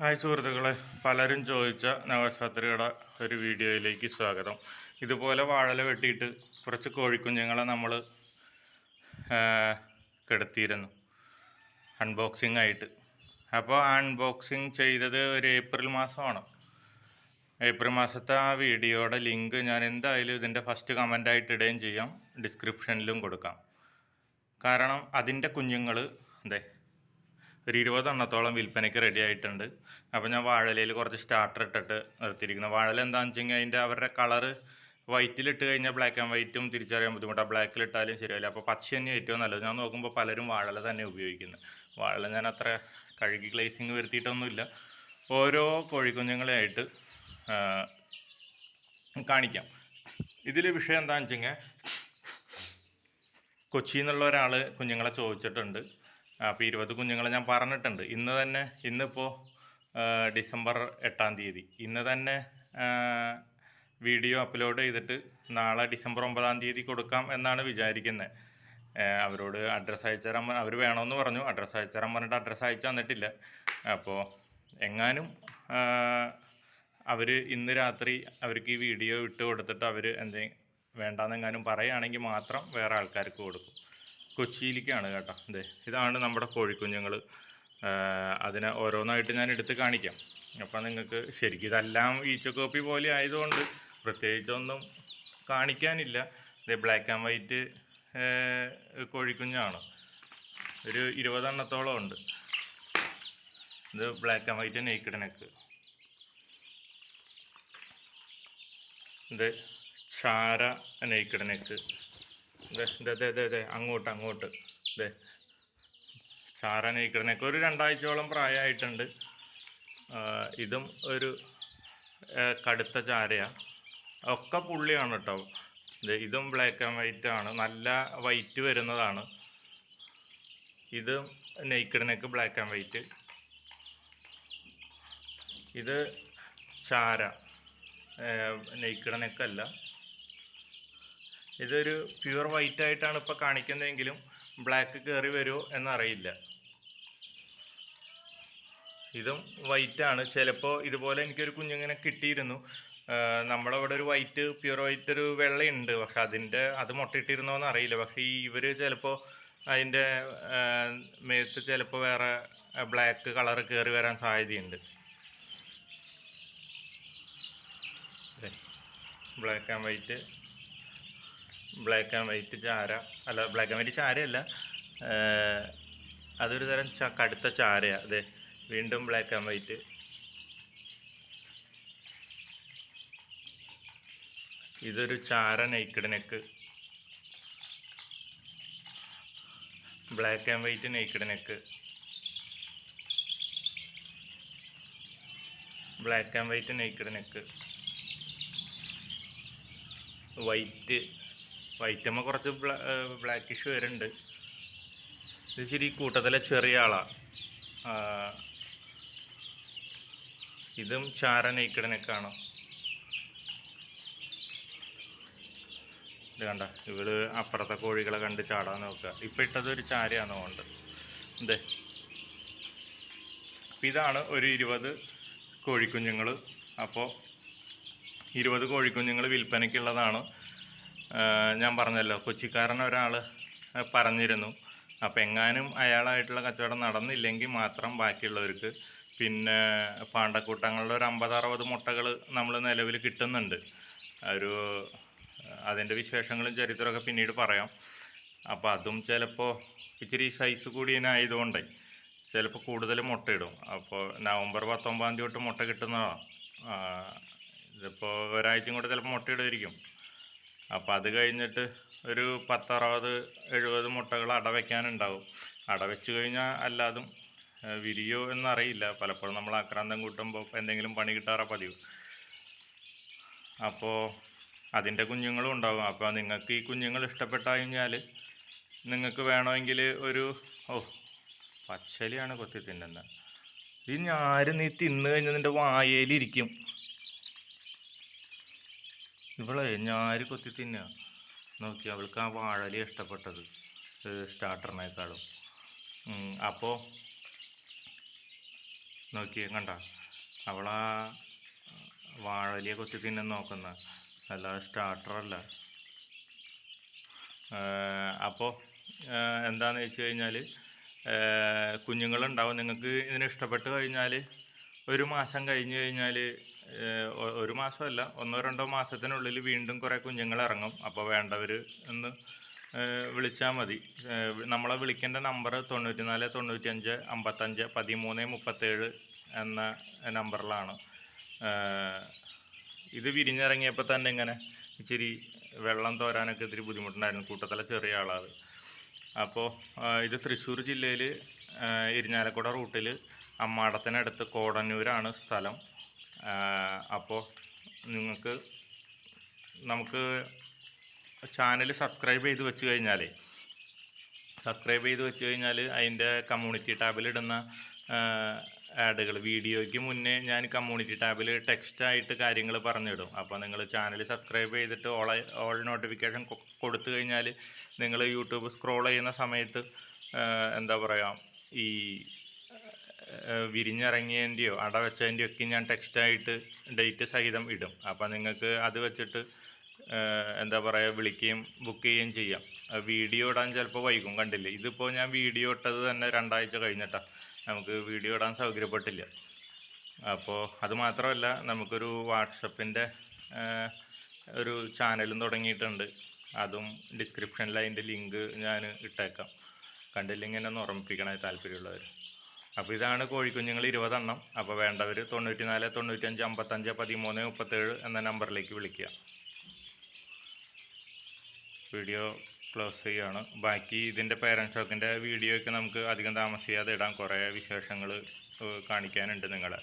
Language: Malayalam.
ഹായ് സുഹൃത്തുക്കളെ പലരും ചോദിച്ച നവശാസ്ത്രിയുടെ ഒരു വീഡിയോയിലേക്ക് സ്വാഗതം. ഇതുപോലെ വാഴല വെട്ടിയിട്ട് കുറച്ച് കോഴിക്കുഞ്ഞുങ്ങളെ നമ്മൾ കിടത്തിയിരുന്നു. അൺബോക്സിംഗ് ആയിട്ട്. അപ്പോൾ അൺബോക്സിങ് ചെയ്തത് ഒരു ഏപ്രിൽ മാസമാണ്. ഏപ്രിൽ മാസത്തെ ആ വീഡിയോയുടെ ലിങ്ക് ഞാൻ എന്തായാലും ഇതിന്റെ ഫസ്റ്റ് കമന്റായിട്ട് ഇടുകയും ചെയ്യാം. ഡിസ്ക്രിപ്ഷനിലും കൊടുക്കാം. കാരണം അതിന്റെ കുഞ്ഞുങ്ങൾ അതെ ഒരു ഇരുപതെണ്ണത്തോളം വിൽപ്പനയ്ക്ക് റെഡി ആയിട്ടുണ്ട്. അപ്പോൾ ഞാൻ വാഴലയിൽ കുറച്ച് സ്റ്റാർട്ടർ ഇട്ടിട്ട് നിർത്തിയിരിക്കുന്നു. വാഴല എന്താണെന്ന് വെച്ച് കഴിഞ്ഞാൽ അതിന്റെ അവരുടെ കളറ് വൈറ്റിലിട്ട് കഴിഞ്ഞാൽ ബ്ലാക്ക് ആൻഡ് വൈറ്റും തിരിച്ചറിയാൻ ബുദ്ധിമുട്ടാണ് ബ്ലാക്കിലിട്ടാലും ശരിയല്ല അപ്പോൾ പച്ച തന്നെ ഏറ്റവും നല്ലത്. ഞാൻ നോക്കുമ്പോൾ പലരും വാഴല തന്നെ ഉപയോഗിക്കുന്നത് വാഴല ഞാൻ അത്ര കഴുകി ഗ്ലേസിങ് വരുത്തിയിട്ടൊന്നുമില്ല. ഓരോ കോഴിക്കുഞ്ഞുങ്ങളെയായിട്ട് കാണിക്കാം. ഇതിൽ വിഷയം എന്താണെന്ന് വെച്ച് കഴിഞ്ഞാൽ കൊച്ചിയിൽ നിന്നുള്ള ഒരാൾ കുഞ്ഞുങ്ങളെ ചോദിച്ചിട്ടുണ്ട്. അപ്പോൾ ഇരുപത് കുഞ്ഞുങ്ങളെ ഞാൻ പറഞ്ഞിട്ടുണ്ട്. ഇന്ന് തന്നെ ഇന്നിപ്പോൾ ഡിസംബർ എട്ടാം തീയതി. ഇന്ന് തന്നെ വീഡിയോ അപ്ലോഡ് ചെയ്തിട്ട് നാളെ ഡിസംബർ ഒമ്പതാം തീയതി കൊടുക്കാം എന്നാണ് വിചാരിക്കുന്നത് അവരോട് അഡ്രസ്സ് അയച്ചു തരാൻ അവർ വേണമെന്ന് പറഞ്ഞു. അഡ്രസ്സ് അയച്ചു തരാൻ പറഞ്ഞിട്ട് അഡ്രസ്സ് അയച്ചു തന്നിട്ടില്ല. അപ്പോൾ എങ്ങാനും അവർ ഇന്ന് രാത്രി അവർക്ക് ഈ വീഡിയോ ഇട്ട് കൊടുത്തിട്ട് അവർ എന്തെങ്കിലും വേണ്ടാന്നെങ്ങാനും പറയുകയാണെങ്കിൽ മാത്രം വേറെ ആൾക്കാർക്ക് കൊടുക്കും. കൊച്ചിയിലേക്കാണ് കേട്ടോ. അതെ ഇതാണ് നമ്മുടെ കോഴിക്കുഞ്ഞുങ്ങൾ. അതിനെ ഓരോന്നായിട്ട് ഞാൻ എടുത്ത് കാണിക്കാം. അപ്പം നിങ്ങൾക്ക് ശരിക്കും ഇതെല്ലാം ഈച്ചക്കോപ്പി പോലെ ആയതുകൊണ്ട് പ്രത്യേകിച്ചൊന്നും കാണിക്കാനില്ല. ഇത് ബ്ലാക്ക് ആൻഡ് വൈറ്റ് കോഴിക്കുഞ്ഞാണ്. ഒരു ഇരുപതെണ്ണത്തോളം ഉണ്ട്. ഇത് ബ്ലാക്ക് ആൻഡ് വൈറ്റ് നെയ്ക്കിടനക്ക് ഇത് ചാര നെയ്ക്കിഡ് നെക്ക് ഇതെ ഇതെ ഇതെ ഇതെ അങ്ങോട്ട് അങ്ങോട്ട്. ദേ നെയ്ക്കിഡ് ഒരു രണ്ടാഴ്ചയോളം പ്രായമായിട്ടുണ്ട്. ഇതും ഒരു കടുത്ത ചാരയാണ് ഒക്കെ പുള്ളിയാണ് കേട്ടോ. ഇതും ബ്ലാക്ക് ആൻഡ് വൈറ്റ് ആണ്. നല്ല വൈറ്റ് വരുന്നതാണ്. ഇത് നെയ്ക്കിഡ് ബ്ലാക്ക് ആൻഡ് വൈറ്റ് ഇത് ചാര. നെയ്ക്കിഡ് നെക്കല്ല ഇതൊരു പ്യുവർ വൈറ്റ് ആയിട്ടാണ് ഇപ്പോൾ കാണിക്കുന്നതെങ്കിലും ബ്ലാക്ക് കയറി വരുമോ എന്നറിയില്ല. ഇതും ആണ്. ചിലപ്പോൾ ഇതുപോലെ എനിക്കൊരു കുഞ്ഞിങ്ങനെ കിട്ടിയിരുന്നു. നമ്മളവിടെ ഒരു വൈറ്റ് പ്യുവർ വൈറ്റ് ഒരു വെള്ളയുണ്ട്. പക്ഷെ അതിന്റെ അത് മുട്ടയിട്ടിരുന്നോന്ന് അറിയില്ല. പക്ഷേ ഈ ഇവർ ചിലപ്പോൾ അതിന്റെ മേത്ത് ചിലപ്പോൾ വേറെ ബ്ലാക്ക് കളർ കയറി വരാൻ സാധ്യതയുണ്ട്. Black and white black and white ചാര അല്ല ബ്ലാക്ക് ആൻഡ് വൈറ്റ് ചാരയല്ല അതൊരു തരം ച കടുത്ത ചാരയാണ് അതെ വീണ്ടും ബ്ലാക്ക് ആൻഡ് വൈറ്റ് ഇതൊരു ചാര naked neck black and white naked neck black and white naked neck white വൈറ്റമ്മ കുറച്ച് ബ്ലാക്കിഷ് വരുന്നുണ്ട് ഇത് ഇച്ചിരി കൂട്ടത്തിലെ ചെറിയ ആളാണ് ഇതും ചാര കാണാം. ഇത് കണ്ട ഇവൾ അപ്പുറത്തെ കോഴികളെ കണ്ട് ചാടാൻ നോക്കുക. ഇപ്പം ഇട്ടത് ഒരു ചാരയാണ് കൊണ്ട് ഇതേ അപ്പം ഇതാണ് ഒരു ഇരുപത് കോഴിക്കുഞ്ഞുങ്ങൾ അപ്പോൾ ഇരുപത് കോഴിക്കുഞ്ഞുങ്ങൾ വിൽപ്പനയ്ക്കുള്ളതാണ്. ഞാൻ പറഞ്ഞല്ലോ കൊച്ചിക്കാരൻ ഒരാൾ പറഞ്ഞിരുന്നു. അപ്പം എങ്ങാനും അയാളായിട്ടുള്ള കച്ചവടം നടന്നില്ലെങ്കിൽ മാത്രം ബാക്കിയുള്ളവർക്ക് പിന്നെ പാണ്ടക്കൂട്ടങ്ങളുടെ ഒരു അമ്പത് അറുപത് മുട്ടകൾ നമ്മൾ നിലവിൽ കിട്ടുന്നുണ്ട്. ഒരു അതിന്റെ വിശേഷങ്ങളും ചരിത്രമൊക്കെ പിന്നീട് പറയാം. അപ്പോൾ അതും ചിലപ്പോൾ ഇച്ചിരി സൈസ് കൂടിയതിനായതുകൊണ്ട് ചിലപ്പോൾ കൂടുതൽ മുട്ടയിടും. അപ്പോൾ നവംബർ പത്തൊമ്പതാം തീയതി തൊട്ട് മുട്ട കിട്ടുന്നതാണ് ഇതിപ്പോൾ ഒരാഴ്ചയും കൂടെ ചിലപ്പോൾ മുട്ടയിടുമായിരിക്കും. അപ്പോൾ അത് കഴിഞ്ഞിട്ട് ഒരു പത്തറുപത് എഴുപത് മുട്ടകൾ അടവയ്ക്കാനുണ്ടാവും അടവെച്ച് കഴിഞ്ഞാൽ അല്ലാതും വിരിയോ എന്നറിയില്ല. പലപ്പോഴും നമ്മൾ ആക്രാന്തം കൂട്ടുമ്പോൾ എന്തെങ്കിലും പണി കിട്ടാറ പതിവ്. അപ്പോൾ അതിന്റെ കുഞ്ഞുങ്ങളും ഉണ്ടാകും അപ്പോൾ നിങ്ങൾക്ക് ഈ കുഞ്ഞുങ്ങൾ ഇഷ്ടപ്പെട്ടു കഴിഞ്ഞാൽ നിങ്ങൾക്ക് വേണമെങ്കിൽ ഒരു ഓ പച്ചലിയാണ് കൊത്തി തിന്നുന്നത് ഇത് ഞാരും നീ തിന്നു കഴിഞ്ഞാൽ നിന്റെ വായയിലിരിക്കും ഇവളെ ഞാര് കൊത്തി തിന്നുക നോക്കി അവൾക്ക് ആ വാഴലി ഇഷ്ടപ്പെട്ടത്. സ്റ്റാർട്ടറിനേക്കാളും. അപ്പോൾ നോക്കി കണ്ട? അവളാ വാഴലിയെ കൊത്തി തിന്നാൻ നോക്കുന്ന. അല്ല സ്റ്റാർട്ടറല്ല. അപ്പോൾ എന്താണെന്ന് വെച്ച് കഴിഞ്ഞാൽ കുഞ്ഞുങ്ങളുണ്ടാവും. നിങ്ങൾക്ക് ഇതിന് ഇഷ്ടപ്പെട്ട് കഴിഞ്ഞാൽ ഒരു മാസം കഴിഞ്ഞ് കഴിഞ്ഞാൽ ഒരു മാസമല്ല ഒന്നോ രണ്ടോ മാസത്തിനുള്ളിൽ വീണ്ടും കുറേ കുഞ്ഞുങ്ങൾ ഇറങ്ങും അപ്പോൾ വേണ്ടവർ ഒന്ന് വിളിച്ചാൽ മതി. നമ്മളെ വിളിക്കേണ്ട നമ്പർ തൊണ്ണൂറ്റി നാല് തൊണ്ണൂറ്റഞ്ച് അമ്പത്തഞ്ച് പതിമൂന്ന് മുപ്പത്തേഴ് എന്ന നമ്പറിലാണ്. ഇത് വിരിഞ്ഞിറങ്ങിയപ്പോൾ തന്നെ ഇങ്ങനെ ഇച്ചിരി വെള്ളം തോരാനൊക്കെ ഇത്തിരി ബുദ്ധിമുട്ടുണ്ടായിരുന്നു. കൂട്ടത്തിലെ ചെറിയ ആളാണ് അപ്പോൾ ഇത് തൃശ്ശൂർ ജില്ലയിൽ ഇരിഞ്ഞാലക്കുട റൂട്ടിൽ അമ്മാടത്തിനടുത്ത് കോടന്നൂരാണ് സ്ഥലം. അപ്പോൾ നിങ്ങൾക്ക് നമുക്ക് ചാനൽ സബ്സ്ക്രൈബ് ചെയ്ത് വെച്ച് കഴിഞ്ഞാൽ സബ്സ്ക്രൈബ് ചെയ്ത് വെച്ച് കഴിഞ്ഞാൽ അതിന്റെ കമ്മ്യൂണിറ്റി ടാബിലിടുന്ന ആഡുകൾ വീഡിയോയ്ക്ക് മുന്നേ ഞാൻ കമ്മ്യൂണിറ്റി ടാബിൽ ടെക്സ്റ്റായിട്ട് കാര്യങ്ങൾ പറഞ്ഞിടും. അപ്പോൾ നിങ്ങൾ ചാനൽ സബ്സ്ക്രൈബ് ചെയ്തിട്ട് ഓൾ ഓൾ നോട്ടിഫിക്കേഷൻ കൊടുത്തു കഴിഞ്ഞാൽ നിങ്ങൾ യൂട്യൂബ് സ്ക്രോൾ ചെയ്യുന്ന സമയത്ത് എന്താ പറയുക ഈ വിരിഞ്ഞിറങ്ങിയതിന്റെയോ അട വെച്ചതിന്റെയോ ഒക്കെ ഞാൻ ടെക്സ്റ്റായിട്ട് ഡേറ്റ് സഹിതം ഇടും. അപ്പോൾ നിങ്ങൾക്ക് അത് വെച്ചിട്ട് എന്താ പറയുക വിളിക്കുകയും ബുക്ക് ചെയ്യുകയും ചെയ്യാം. വീഡിയോ ഇടാൻ ചിലപ്പോൾ വൈകും കണ്ടില്ലേ? ഇതിപ്പോൾ ഞാൻ വീഡിയോ ഇട്ടത് തന്നെ രണ്ടാഴ്ച കഴിഞ്ഞിട്ടാണ് നമുക്ക് വീഡിയോ ഇടാൻ സൗകര്യപ്പെട്ടില്ല. അപ്പോൾ അത് മാത്രമല്ല നമുക്കൊരു വാട്സപ്പിന്റെ ഒരു ചാനലും തുടങ്ങിയിട്ടുണ്ട്. അതും ഡിസ്ക്രിപ്ഷനിൽ അതിന്റെ ലിങ്ക് ഞാൻ ഇട്ടേക്കാം. കണ്ടില്ലെങ്കിൽ എന്നെ ഒന്ന് ഓർമ്മിപ്പിക്കണേ താല്പര്യമുള്ളവർ അപ്പോൾ ഇതാണ് കോഴിക്കുഞ്ഞുങ്ങൾ ഇരുപതെണ്ണം. അപ്പോൾ വേണ്ടവർ തൊണ്ണൂറ്റി നാല് തൊണ്ണൂറ്റഞ്ച് അമ്പത്തഞ്ച് പതിമൂന്ന് മുപ്പത്തേഴ് എന്ന നമ്പറിലേക്ക് വിളിക്കുക. വീഡിയോ ക്ലോസ് ചെയ്യുകയാണ് ബാക്കി ഇതിന്റെ പേരന്റ് ഷോക്കിന്റെ വീഡിയോ ഒക്കെ നമുക്ക് അധികം താമസിയാതെ ഇടാം. കുറേ വിശേഷങ്ങൾ കാണിക്കാനുണ്ട് നിങ്ങളെ.